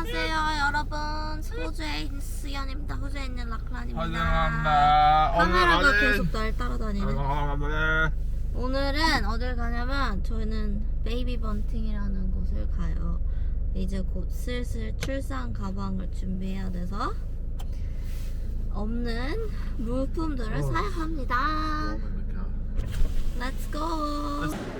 안녕하세요 여러분. 호주에 있는 수연입니다. 호주에 있는 라클란입니다. 환영합니다. 카메라가 계속 날 따라다니는. 네. 오늘은 어딜 가냐면 저희는 베이비 번팅이라는 곳을 가요. 이제 곧 슬슬 출산 가방을 준비해야 돼서 없는 물품들을 어. 사야 합니다. Let's go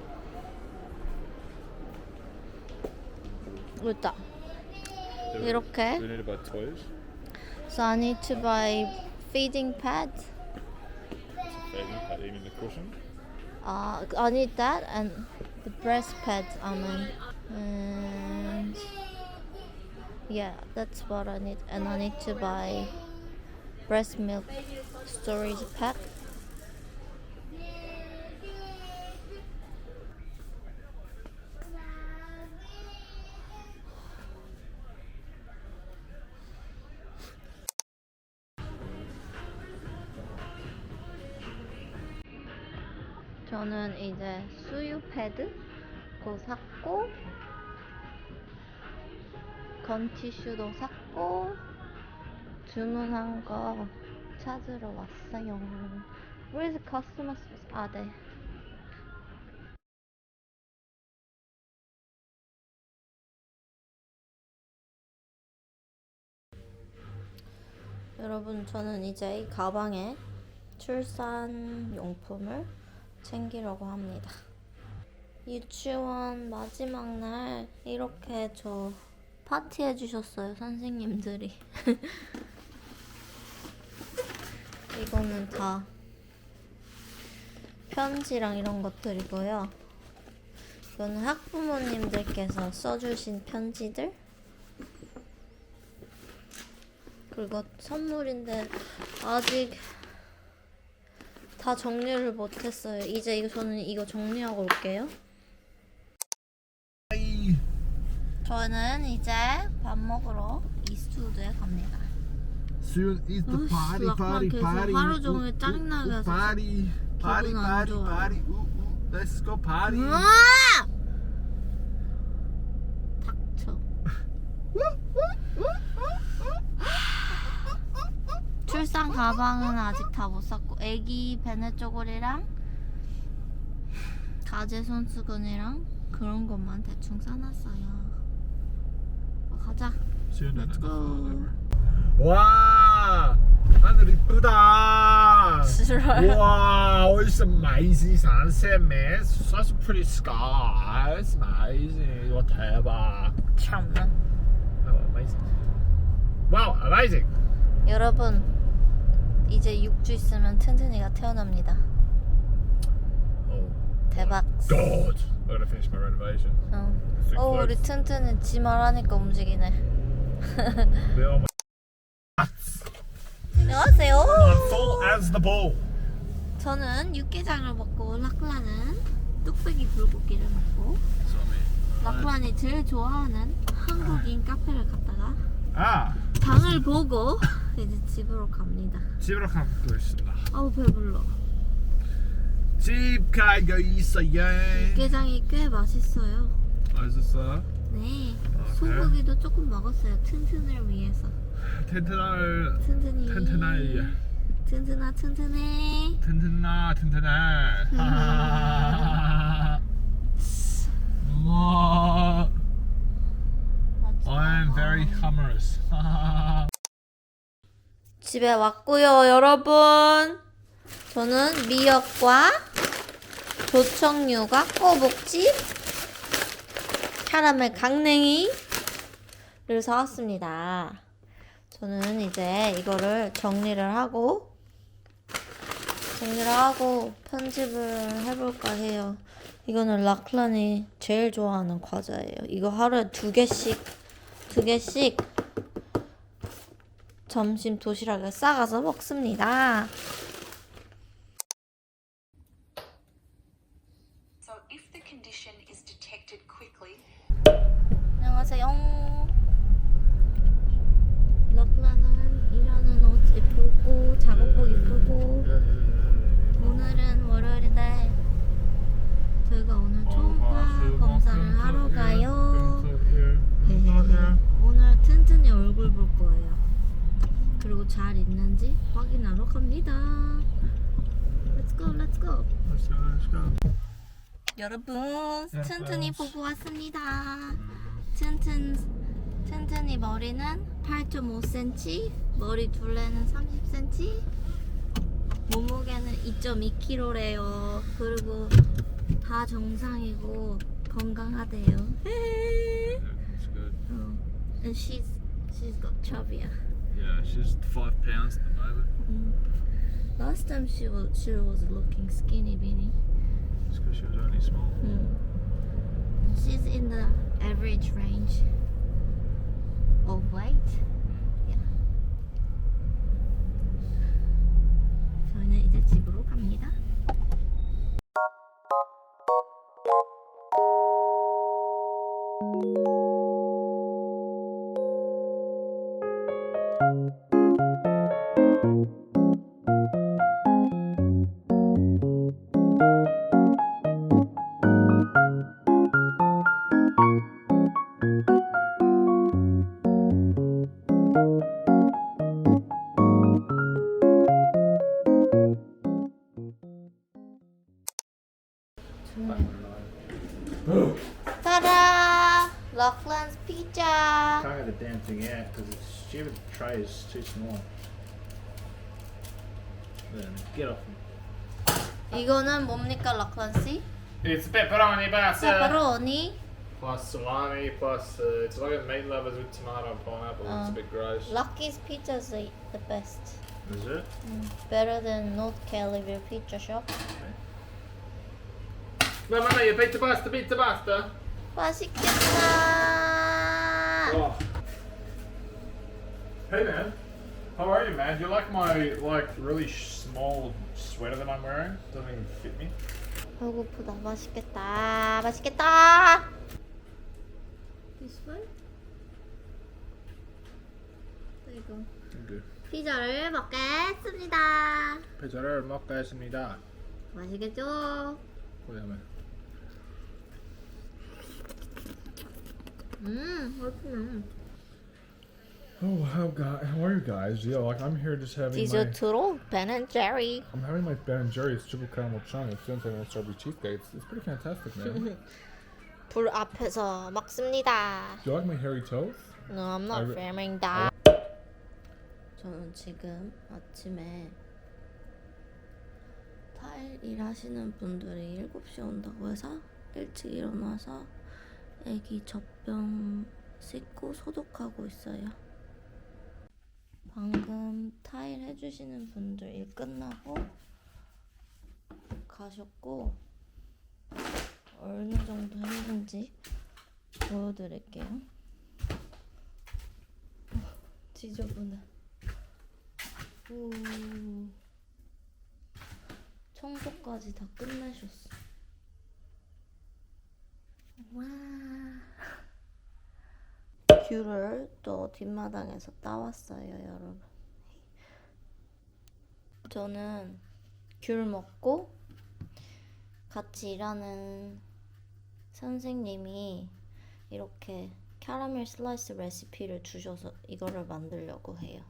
일단 이렇게. We need about toys. So I need to buy feeding pads. Baby pad, even the cushion. Uh, I need that and the breast pads. I mean, and yeah, that's what I need. And I need to buy breast milk storage pack. 이제 수유 패드 고 샀고 건티슈도 샀고 주문한 거 찾으러 왔어요. Where's the customer service? 아, 네. 여러분, 저는 이제 이 가방에 출산 용품을 챙기려고 합니다. 유치원 마지막 날 이렇게 저 파티 해 주셨어요, 선생님들이. 이거는 다 편지랑 이런 것들이고요. 이거는 학부모님들께서 써주신 편지들. 그리고 선물인데 아직 다 정리를 못했어요. 이제 이거 저는 이거 정리하고 올게요. 저는 이제 밥 먹으러 이스트우드에 갑니다. Soon is the 어이씨, party, 락만 party, 계속 party. 하루 종일 짜증나게 해서 Party, party, 기분 안 party, 좋아요. party. Ooh, ooh, let's go party. 닥쳐. 출산 가방은 아직 다 못 샀고 애기 베네 쪼고리랑 가제 손수건이랑 그런 것만 대충 싸놨어요. 어, 가자. Soon Let's go. 와, 하늘 이쁘다. 싫어요. Wow, it's amazing sunset, man. Such a pretty sky. It's amazing. 와 대박. 참나. Oh, amazing. Wow, amazing. 여러분 이제 6주 있으면 튼튼이가 태어납니다. Oh, 대박. God. I'm gonna finish my renovation. 어, Think 어 우리. 튼튼은 지 말하니까 움직이네. They are my- 안녕하세요. I'm full as the ball. 저는 육개장을 먹고 라클라는 뚝배기 불고기를 먹고 라클란이 제일 좋아하는 한국인 카페를 갔다가 아, 장을 보고 이제 집으로 갑니다. 집으로 가고 있습니다. 아우 배불러. 집 가고 있어요. 육개장이 꽤 맛있어요. 맛있었어요? 네. 아, 소고기도 조금 먹었어요. 튼튼을 위해서. 튼튼할 튼튼이. 튼튼하이 튼튼아 튼튼해. 튼튼나 튼튼해. 우와. I'm very humorous. 집에 왔고요, 여러분. 저는 미역과 조청유과 꼬북집, 캐러멜 강냉이를 사왔습니다. 저는 이제 이거를 정리를 하고 정리를 하고 편집을 해볼까 해요. 이거는 락란이 제일 좋아하는 과자예요. 이거 하루에 두 개씩 두 개씩 점심 도시락에 싸가서 먹습니다. So if the condition is detected quickly, 안녕하세요. 락란은 일하는 옷 이쁘고 작업복 이쁘고 오늘은 월요일인데 저희가 오늘 초음파 검사를 하러 가요. 오늘 튼튼이 얼굴 볼 거예요. 그리고 잘 있는지 확인하러 갑니다. Let's go, let's go. 여러분, 튼튼이 보고 왔습니다. 튼튼, 튼튼이 머리는 8.5cm, 머리 둘레는 30cm, 몸무게는 2.2kg래요. 그리고 다 정상이고 건강하대요. 어. And she's she's got chubbier. Yeah, she's five pounds at the moment. Last time she was she was looking skinny bitty. It's because she was only small. Mm. She's in the average range of weight. Yeah. 저희는 이제 집으로 갑니다. Ta-da! Lachlan's pizza. Can't get the damn thing out because the stupid tray is too small. Then get off. 이거는 뭡니까, 락란 씨? It's pepperoni pasta. 페퍼로니. Plus salami, plus uh, it's like a meat lovers with tomato and pineapple. it's Uh. a bit gross. Lucky's pizza is the, the best. Is it? Better than North Calibre Pizza Shop. No, no, no, you pizza pasta, pizza pasta. 맛있겠다. Oh. Hey man, how are you, man? You like my like really small sweater that I'm wearing? Doesn't even fit me. 배고프다. 맛있겠다. 맛있겠다. This way? 이거 Good. 피자를 먹겠습니다. 피자를 먹겠습니다. 맛있겠죠? 그다음 에 음, 맛있네. Oh, how guy, how are you guys? Yeah, like I'm here just having my, 디저트로 Ben Jerry. I'm having my Ben and Jerry's triple caramel chunk. It's inside a strawberry cheesecake. It's, it's pretty fantastic, man. 불 앞에서 먹습니다. Do you like my hairy toes? No, I'm not I re- filming that. 저는 지금 아침에 타일 일하시는 분들이 7시에 온다고 해서 일찍 일어나서 애기 젖병 씻고 소독하고 있어요. 방금 타일 해주시는 분들 일 끝나고 가셨고 어느 정도 했는지 보여드릴게요. 지저분해. 오. 청소까지 다 끝내셨어. 와. 귤을 또 뒷마당에서 따왔어요, 여러분. 저는 귤 먹고 같이 일하는 선생님이 이렇게 캐러멜 슬라이스 레시피를 주셔서 이거를 만들려고 해요.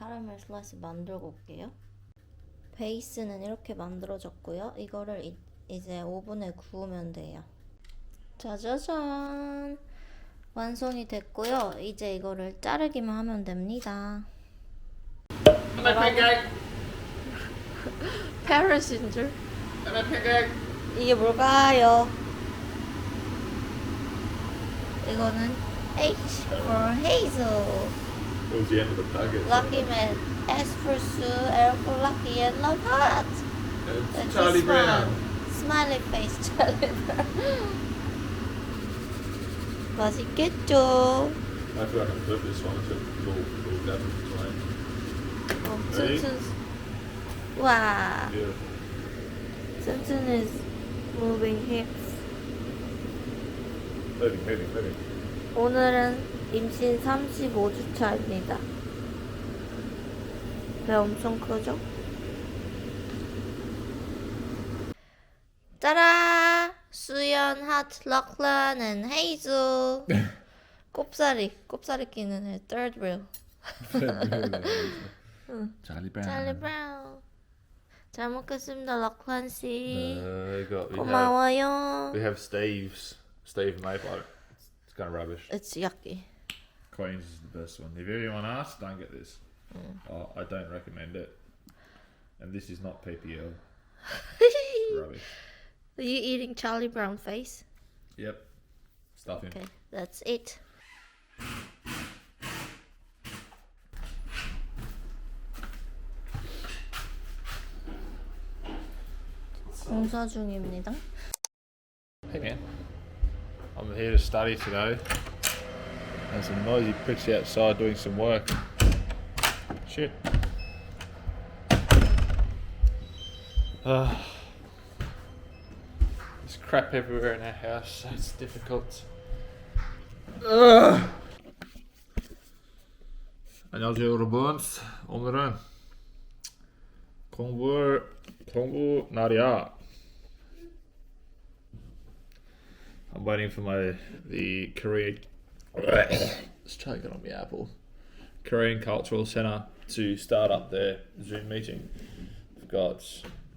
캐러멜 슬라이스 만들고 올게요. 베이스는 이렇게 만들어졌고요. 이거를 이, 이제 오븐에 구우면 돼요. 짜자잔! 완성이 됐고요. 이제 이거를 자르기만 하면 됩니다. 페럿인 줄? 이게 뭘까요? 이거는 H for Hazel. Was the end of the packet. Lucky Man, S for Sue, L for Lucky, and Love Heart. It's Charlie Brown. one, 스마일리 페이스 찰리 맛있겠죠? I feel like I'm flip this one to little, little Devon plane. 어, Ready? 튼튼 와 Beautiful. 튼튼 is moving hips Moving, moving, moving. 오늘은 임신 35주차입니다 배 엄청 크죠? 수연, 하트, 럭란, and 헤이즈 꼽사리, 꼽사리 끼는 애 third wheel Charlie Brown. 찰리 브라운 잘 먹겠습니다 럭란 씨 Uh, we got, we have, 고마워요 we have Steve's. Steve Maple. It's kind of rubbish. It's yucky Queen's is the best one. If anyone asks, don't get this. Oh, I don't recommend it. And this is not PPL. It's rubbish. Are you eating Charlie Brown face? Yep. Stuffing. Okay, that's it. 공사 중입니다. Hey man, I'm here to study today. There's some noisy pricks outside doing some work. Shit. Ah. there's crap everywhere in our house, so it's difficult. Ugh. 안녕하세요 여러분. 오늘은 공부 공부 날이야. I'm waiting for my the Korean. Let's try to get on the apple. Korean Cultural Centre to start up their Zoom meeting. We've got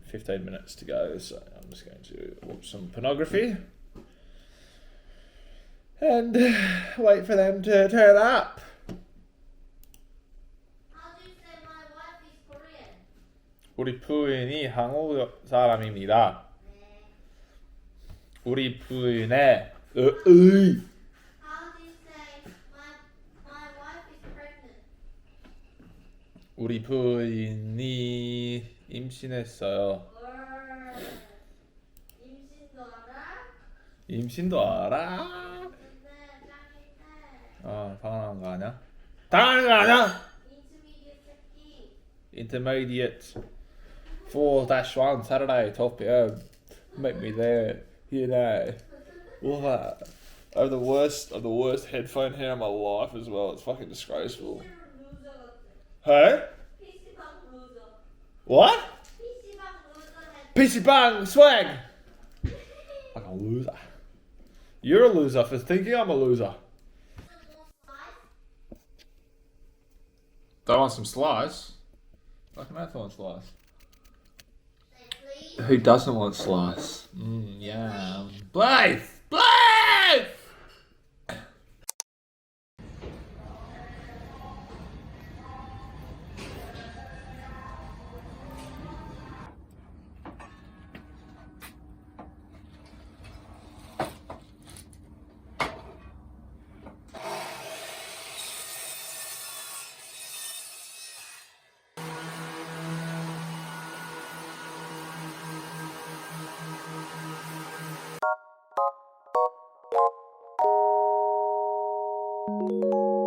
15 minutes to go, so I'm just going to watch some pornography and wait for them to turn up. 우리 부인이 한국 사람입니다. 우리 부인의 으, 으이. How do you say my my wife is pregnant? 우리 부인이 임신했어요. 임신도 알아? 임신도 알아? 근데 짱인데 어, 당연한 거 아니야? 당연한 거 아니야? 인터미디어 새끼 Intermediate 4-1 Saturday 12pm. Meet me there. You know. What? I have the worst, I have the worst headphone hair in my life as well. It's fucking disgraceful. 루저 같아 Hey? PC방 루저 What? PC방 루저 해 PC bang swag. Like a loser. You're a loser for thinking I'm a loser. Do I want some slice? Fucking oath I want slice. Who doesn't want slice? Mmm, yum. Blythe! Música